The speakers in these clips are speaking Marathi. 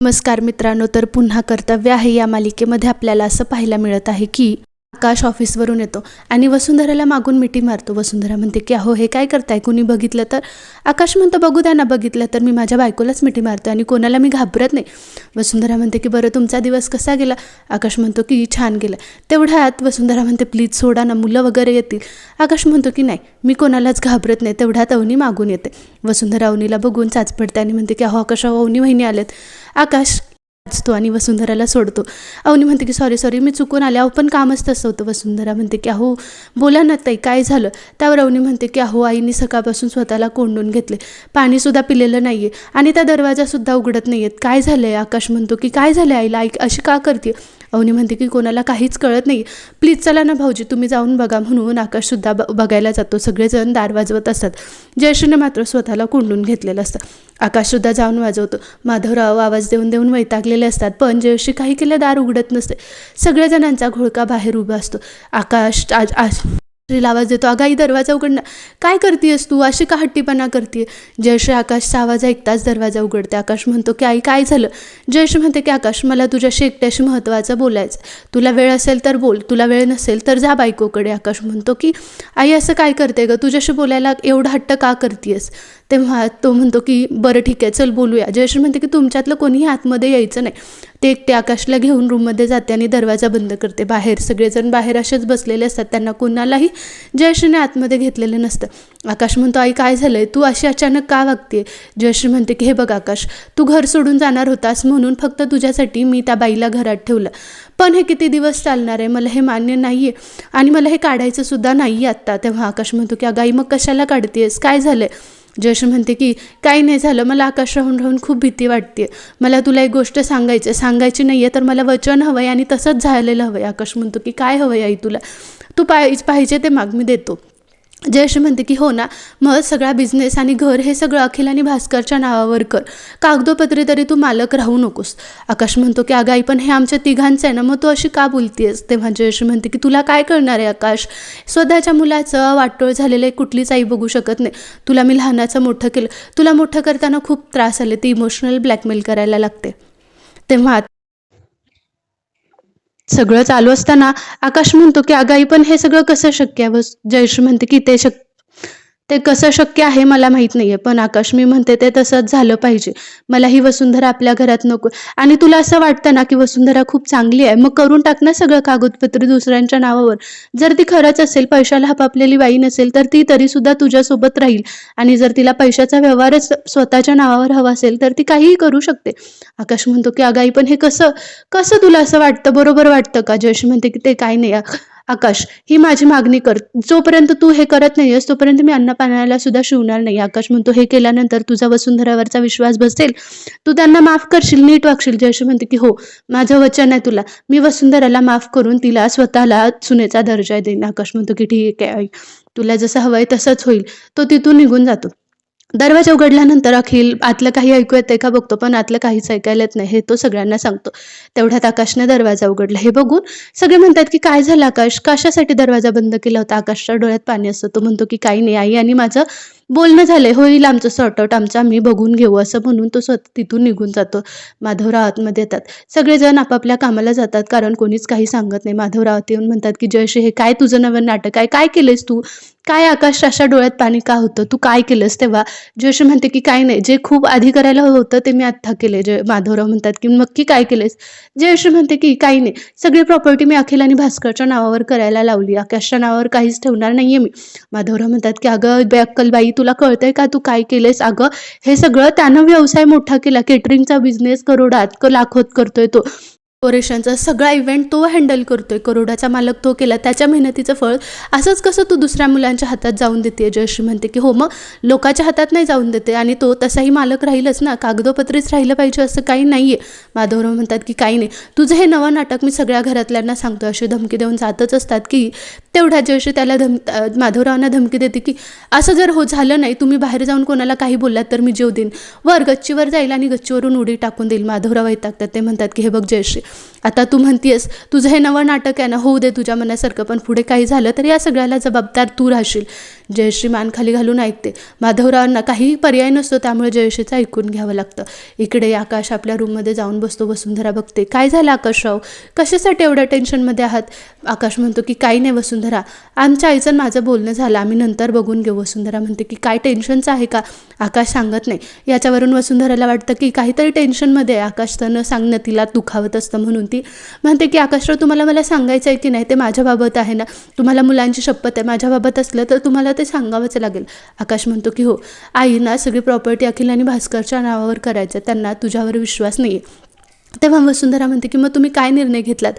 नमस्कार मित्रांनो तर पुन्हा कर्तव्य आहे या मालिकेमध्ये आपल्याला असं पाहायला मिळत आहे की आकाश ऑफिसवरून येतो. आणि वसुंधराला मागून मिठी मारतो. वसुंधरा म्हणते की अहो हे काय करताय? कुणी बघितलं तर? आकाश म्हणतो बघू द्या ना बघितलं तर. मी माझ्या बायकोलाच मिठी मारतो आणि कोणाला मी घाबरत नाही. वसुंधरा म्हणते की बरं तुमचा दिवस कसा गेला? आकाश म्हणतो की छान गेला. तेवढ्यात वसुंधरा म्हणते प्लीज सोडा ना मुलं वगैरे येतील. आकाश म्हणतो की नाही मी कोणालाच घाबरत नाही. तेवढ्यात अवनी मागून येते. वसुंधरा अवनीला बघून चाच पडते आणि म्हणते की अहो आकाश अवनी वहिनी आलेत. आकाश वाचतो आणि वसुंधराला सोडतो. अवनी म्हणते की सॉरी सॉरी मी चुकून आले. अहो पण कामच तसं होतं. वसुंधरा म्हणते की अहो बोला ना ताई काय झालं? त्यावर अवनी म्हणते की अहो आईने सकाळपासून स्वतःला कोंडून घेतले. पाणीसुद्धा पिलेलं नाही आहे आणि त्या दरवाजासुद्धा उघडत नाही आहेत काय झालं आहे आकाश म्हणतो की काय झालं आहे आईला? आई अशी का करते अवनी म्हणते की कोणाला काहीच कळत नाही. प्लीज चला ना भाऊजी तुम्ही जाऊन बघा म्हणून आकाशसुद्धा ब बघायला जातो. सगळेजण दार वाजवत असतात. जयश्रीने मात्र स्वतःला कोंडून घेतलेलं असतं. आकाशसुद्धा जाऊन वाजवतो. माधवराव आवाज देऊन देऊन वैतागलेले असतात पण जयश्री काही केलं दार उघडत नसते. सगळ्या जणांचा घोळका बाहेर उभा असतो. आकाश आज आज जयश्रीला आवाज देतो अगाई दरवाजा उघडणं काय करतेस तू? अशी का हट्टीपणा करते जयश्री आकाशचा आवाज ऐकताच दरवाजा उघडते आकाश म्हणतो की आई काय झालं? जयश्री म्हणते की आकाश मला तुझ्याशी एकट्याशी महत्त्वाचं बोलायचं तुला वेळ असेल तर बोल तुला वेळ नसेल तर जा बायकोकडे. आकाश म्हणतो की आई असं काय करते गं? तुझ्याशी बोलायला एवढा हट्ट का करतेस तेव्हा तो म्हणतो की बरं ठीक आहे चल बोलूया. जयश्री म्हणते की तुमच्यातलं कोणीही आतमध्ये यायचं नाही. ते एकटे आकाशला घेऊन रूममध्ये जाते आणि दरवाजा बंद करते. बाहेर सगळेजण बाहेर असेच बसलेले असतात. त्यांना कोणालाही जयश्रीने आतमध्ये घेतलेलं नसतं. आकाश म्हणतो आई काय झालंय? तू अशी अचानक का वागते जयश्री म्हणते की हे बघ आकाश तू घर सोडून जाणार होतास म्हणून फक्त तुझ्यासाठी मी त्या बाईला घरात ठेवलं. पण हे किती दिवस चालणार आहे? मला हे मान्य नाही आहे आणि मला हे काढायचं सुद्धा नाही आहे आत्ता. तेव्हा आकाश म्हणतो की अगाई मग कशाला काढतेस काय झालं आहे जश म्हणते की काही नाही झालं मला आकाश राहून राहून खूप भीती वाटते. मला तुला एक गोष्ट सांगायची सांगायची नाही आहे तर मला वचन हवं आहे आणि तसंच झालेलं हवं आहे आकाश म्हणतो की काय हवं आहे आई तुला? तू पाय पाहिजे ते माग मी देतो. जयश म्हणते की हो ना मग सगळा बिझनेस आणि घर हे सगळं अखिल आणि भास्करच्या नावावर कर. कागदोपत्री तरी तू मालक राहू नकोस. आकाश म्हणतो की अगाई पण हे आमच्या तिघांचं आहे ना मग तू अशी का बोलतीयस? तेव्हा जयश म्हणते की तुला काय करणार आहे आकाश? स्वतःच्या मुलाचं वाटोळ झालेलं आहे कुठलीच आई बघू शकत नाही. तुला मी लहानाचं मोठं केलं. तुला मोठं करताना खूप त्रास आले ती इमोशनल ब्लॅकमेल करायला लागते. तेव्हा सगळं चालू असताना आकाश म्हणतो की अगाई पण हे सगळं कसं शक्य आहे? वस- जयश्री म्हणते की ते शक ते कसं शक्य आहे मला माहीत नाहीये पण आकाश मी म्हणते ते तसंच झालं पाहिजे. मला ही वसुंधरा आपल्या घरात नको. आणि तुला असं वाटतं ना की वसुंधरा खूप चांगली आहे मग करून टाक ना सगळं कागदपत्र दुसऱ्यांच्या नावावर. जर ती खरंच असेल पैशाला हपापलेली बाई नसेल तर ती तरीसुद्धा तुझ्यासोबत राहील. आणि जर तिला पैशाचा व्यवहारच स्वतःच्या नावावर हवा असेल तर ती काहीही करू शकते. आकाश म्हणतो की अगाई पण हे कसं कसं तुला असं वाटतं? बरोबर वाटतं का? जयश्री म्हणते की ते काय नाही आकाश ही माझी मागणी कर. जोपर्यंत तू हे करत नाहीयेस तोपर्यंत मी अन्नपानाला सुद्धा शिवणार नाही. आकाश म्हणतो हे केल्यानंतर तुझा वसुंधरावरचा विश्वास बसेल. तू त्यांना माफ करशील नीट वागशील. जयशी म्हणते की हो माझं वचन आहे तुला. मी वसुंधराला माफ करून तिला स्वतःला सुनेचा दर्जा देईन. आकाश म्हणतो की ठीक आहे आई. तुला जसं हवंय तसंच होईल. तो तिथून निघून जातो. दरवाजा उघडल्यानंतर अखिल आतलं काही ऐकू येतंय का बघतो? पण आतलं काहीच ऐकायला येत नाही हे तो सगळ्यांना सांगतो. तेवढ्यात आकाशने दरवाजा उघडला. हे बघून सगळे म्हणतात की काय झालं आकाश? कशासाठी दरवाजा बंद केला होता? आकाशच्या डोळ्यात पाणी असतं. तो म्हणतो की काही नाही आई आणि माझं बोलणं झालंय होईल आमचं सॉर्टआउट आमचं आम्ही बघून घेऊ असं म्हणून तो स्वतः तिथून निघून जातो. माधवराव आतमध्ये येतात. सगळेजण आपापल्या कामाला जातात कारण कोणीच काही सांगत नाही. माधवराव येऊन म्हणतात की जयश्री हे काय तुझं नवीन नाटक आहे? काय केलंयस तू? काय आकाश अशा डोळ्यात पाणी का होतं? तू काय केलंस तेव्हा? जयश्री म्हणते की काय नाही. जे खूप आधी करायला होतं ते मी आत्ता केले जय माधवराव म्हणतात की नक्की काय केलेस जयश्री म्हणते की काही नाही. सगळी प्रॉपर्टी मी अखिल आणि भास्करच्या नावावर करायला लावली. आकाशच्या नावावर काहीच ठेवणार नाहीये मी. माधवराव म्हणतात की अगं बे अक्कलबाई तुला कळतंय का तू काय केलेस अगं हे सगळं त्यानं व्यवसाय मोठा केला. केटरिंगचा बिझनेस करोडात क लाखोत करतोय तो. डेकोरेशनचा सगळा इव्हेंट तो हँडल करतोय. करोडाचा मालक तो केला. त्याच्या मेहनतीचं फळ असंच कसं तू दुसऱ्या मुलांच्या हातात जाऊन देते? जयश्री म्हणते की हो मग लोकांच्या हातात नाही जाऊन देते आणि तो तसाही मालक राहीलच ना. कागदोपत्रीच राहिलं पाहिजे असं काही नाही आहे माधवराव म्हणतात की काही नाही. तुझं हे नवं नाटक मी सगळ्या घरातल्यांना सांगतो अशी धमकी देऊन जातच असतात की तेवढा जयश्री त्याला धम माधवरावांना धमकी देते की असं जर हो झालं नाही तुम्ही बाहेर जाऊन कोणाला काही बोललात तर मी जीव देईन. वर गच्चीवर जाईल आणि गच्चीवरून उडी टाकून देईल. माधवराव वैतागतात. ते म्हणतात की हे बघ जयश्री आता तू म्हणतीयस तुझं हे नवं नाटक आहे ना होऊ दे तुझ्या मनासारखं पण पुढे काही झालं तर या सगळ्याला जबाबदार तू राहशील. जयश्री मान खाली घालून ऐकते. माधवरावांना काही पर्याय नसतो त्यामुळे जयश्रीचं ऐकून घ्यावं लागतं. इकडे आकाश आपल्या रूममध्ये जाऊन बसतो वसुंधरा बघते. काय झालं आकाशराव? कशासाठी एवढ्या टेन्शनमध्ये आहात? आकाश म्हणतो की काही नाही वसुंधरा आमच्या आईचं माझं बोलणं झालं. आम्ही नंतर बघून घेऊ. वसुंधरा म्हणते की काय टेन्शनचं आहे का? आकाश सांगत नाही. याच्यावरून वसुंधराला वाटतं की काहीतरी टेन्शनमध्ये आहे. आकाश तर न सांगणं तिला दुखावत असतं म्हणून ती म्हणते की आकाशराव तुम्हाला मला सांगायचं आहे की नाही? ते माझ्याबाबत आहे ना? तुम्हाला मुलांची शपथ आहे. माझ्याबाबत असलं तर तुम्हाला ते सांगावंच लागेल. आकाश म्हणतो की हो. आई ना सगळी प्रॉपर्टी अखिल आणि भास्करच्या नावावर करायचं त्यांना तुझ्यावर विश्वास नाही आहे तेव्हा वसुंधरा म्हणते की मग तुम्ही काय निर्णय घेतलात?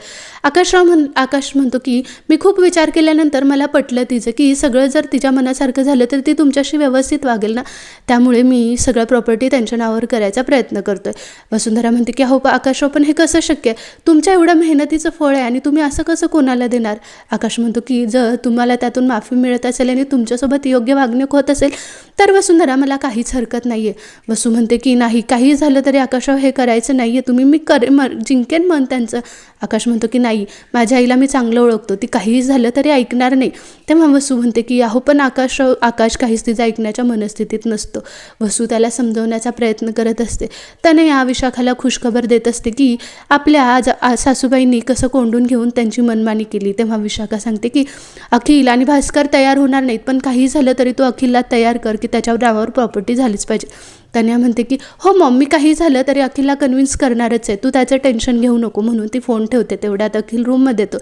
आकाशराव म्हण आकाश म्हणतो की मी खूप विचार केल्यानंतर मला पटलं तिचं की सगळं जर तिच्या मनासारखं झालं तर ती तुमच्याशी व्यवस्थित वागेल ना? त्यामुळे मी सगळं प्रॉपर्टी त्यांच्या नावावर करायचा प्रयत्न करतोय. वसुंधरा म्हणते की हो आकाशराव पण हे कसं शक्य? आहे तुमच्या एवढ्या मेहनतीचं फळ आहे आणि तुम्ही असं कसं कोणाला देणार? आकाश म्हणतो की जर तुम्हाला त्यातून माफी मिळत असेल आणि तुमच्यासोबत योग्य वागणूक होत असेल तर वसुंधरा मला काहीच हरकत नाही आहे वसू म्हणते की नाही काही झालं तरी आकाशराव हे करायचं नाही आहे तुम्ही मी करे मर जिंकेन मन त्यांचं. आकाश म्हणतो की नाही माझ्या आईला मी चांगलं ओळखतो. ती काहीही झालं तरी ऐकणार नाही. तेव्हा वसू म्हणते की अहो पण आकाश आकाश काहीच तिचा ऐकण्याच्या मनस्थितीत नसतो. वसू त्याला समजवण्याचा प्रयत्न करत असते. त्याने या विशाखाला खुशखबर देत असते की आपल्या आज सासूबाईंनी कसं कोंडून घेऊन त्यांची मनमानी केली तेव्हा विशाखा सांगते की अखिल आणि भास्कर तयार होणार नाहीत पण काही झालं तरी तू अखिलला तयार कर की त्याच्या नावावर प्रॉपर्टी झालीच पाहिजे. तन्या म्हणते की हो मम्मी काही झालं तरी अखिलला कन्व्हिन्स करणारच आहे तू त्याचं टेन्शन घेऊ नको. म्हणून ती फोन ठेवते तेवढ्यात अखिल रूममध्ये येतो.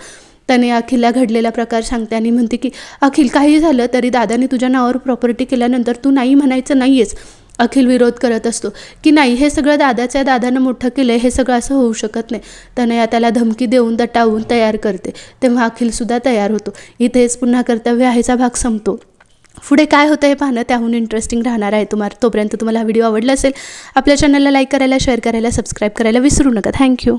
त्याने अखिलला घडलेला प्रकार सांगते आणि म्हणते की अखिल काही झालं तरी दादाने तुझ्या नावावर प्रॉपर्टी केल्यानंतर तू नाही म्हणायचं नाही आहेस अखिल विरोध करत असतो. की नाही हे सगळं दादाचं दादानं मोठं केलं आहे हे सगळं असं होऊ शकत नाही. तनया त्याला धमकी देऊन दटावून तयार करते. तेव्हा अखिलसुद्धा तयार होतो. इथेच पुन्हा कर्तव्य आहेचा भाग संपतो. पुढे काय होतं हे पाहणं त्याहून इंटरेस्टिंग राहणार आहे तुम्हाला तोपर्यंत तुम्हाला हा व्हिडिओ आवडला असेल आपल्या चॅनलला लाईक करायला शेअर करायला सबस्क्राईब करायला विसरू नका. थँक्यू